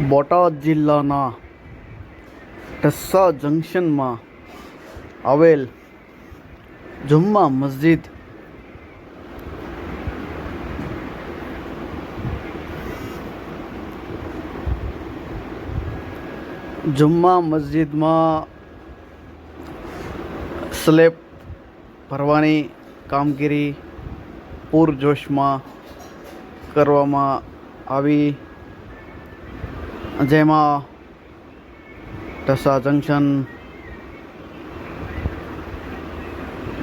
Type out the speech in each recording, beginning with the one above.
બોટાદ જિલ્લાના ઢસા જંકશનમાં આવેલ જુમ્મા મસ્જિદ જુમ્મા મસ્જિદમાં સ્લેબ ભરવાની કામગીરી પૂરજોશમાં કરવામાં આવી જેમાં ઢસા જંકશન,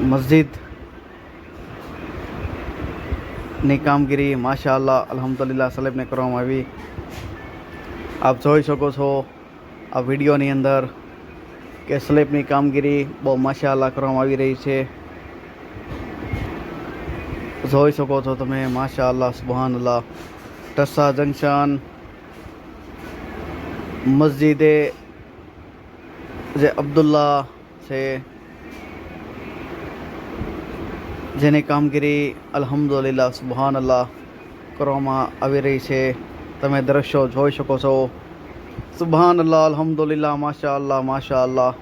મસ્જિદ, ની કામગીરી માશાલ્લાહ અલહમદુલિલ્લાહ, સલેબને કરવામાં આવી. આપ જોઈ શકો છો આ વિડીયોની અંદર કે સ્લેબની કામગીરી બહુ માશા અલ્લાહ કરવામાં આવી રહી છે. જોઈ શકો છો તમે માશાલ્લાહ સુબહાનલ્લાહ ટસ્સા જંકશન મસ્જિદે જે અબ્દુલ્લા છે જેની કામગીરી અલહમદુલિલ્લા સુબહાન અલ્લાહ કરવામાં આવી રહી છે તમે દ્રશ્યો જોઈ શકો છો સુબહાન અલ્લાહ અલહમદુલિલ્લા માશા અલ્લાહ માશા અલ્લાહ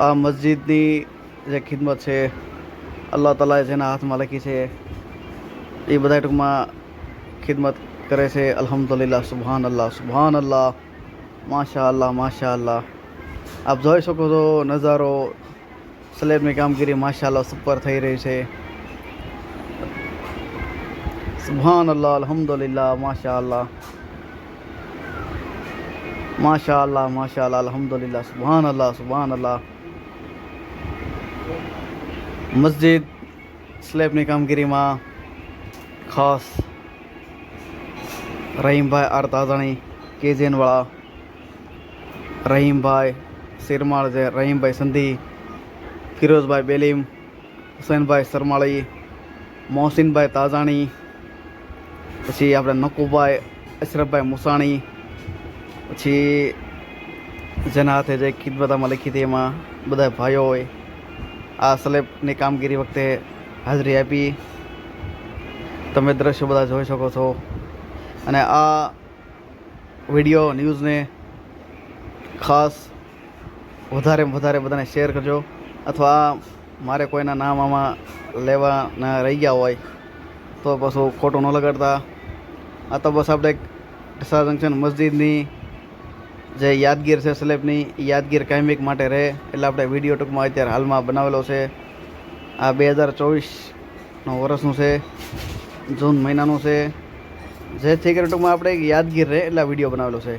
આ મસ્જિદની જે ખિદમત છે અલ્લાહ તાલાએ જેના હાથમાં લખી છે એ બધા ટૂંકમાં ખિદમત કરે છે અલ્હમ્દુલિલ્લાહ સુબહાન અલ્લાહ સુબહાન અલ્લાહ માશા અલ્લાહ માશા અલ્લાહ આપ જોઈ શકો છો નજારો સ્લેબની કામગીરી માશા અલ્લાહ સુપર થઈ રહી છે સુબહાન અલ્લાહ અલ્હમ્દુલિલ્લાહ માશા અલ્લાહ માશા અલ્લાહ માશા અલ્લાહ અલ્હમ્દુલિલ્લાહ સુબહાન અલ્લાહ સુબહાન અલ્લાહ મસ્જિદ સ્લેબની કામગીરીમાં ખાસ રહીમભાઈ આર તાજાણી કેજીએનવાળા રહીમભાઈ સિરમાળ છે, રહીમભાઈ સંધી ફિરોઝભાઈ બેલીમ, હુસેનભાઈ સરમાળી મોહસિનભાઈ તાજાણી, પછી આપણે નકુભાઈ, અશરફભાઈ મુસાણી, પછી જેના હાથે જે ખિદમતામાં લખી હતી એમાં બધા ભાઈઓ હોય, આ સ્લેબની કામગીરી વખતે હાજરી આપી. તમે દ્રશ્યો બધા જોઈ શકો છો. અને આ વીડિયો ન્યૂઝને ખાસ વધારે વધારે બધાને શેર કરજો. અથવા મારે કોઈના નામ આમાં લેવાના રહી ગયા હોય, તો પાછું ખોટું ન લગાડતા. આ તો બસ આપણે ઢસા જંકશન મસ્જિદની જે યાદગીર છે સ્લેબની યાદગીર કાયમિક માટે રહે, એટલે આપણે વીડિયો ટૂંકમાં અત્યારે હાલમાં બનાવેલો છે. આ બે હજાર ચોવીસનો વર્ષનું છે, જૂન મહિનાનું છે. જેથી કરીને ટૂંકમાં આપણે યાદગીર રહે એટલે વીડિયો બનાવેલો છે.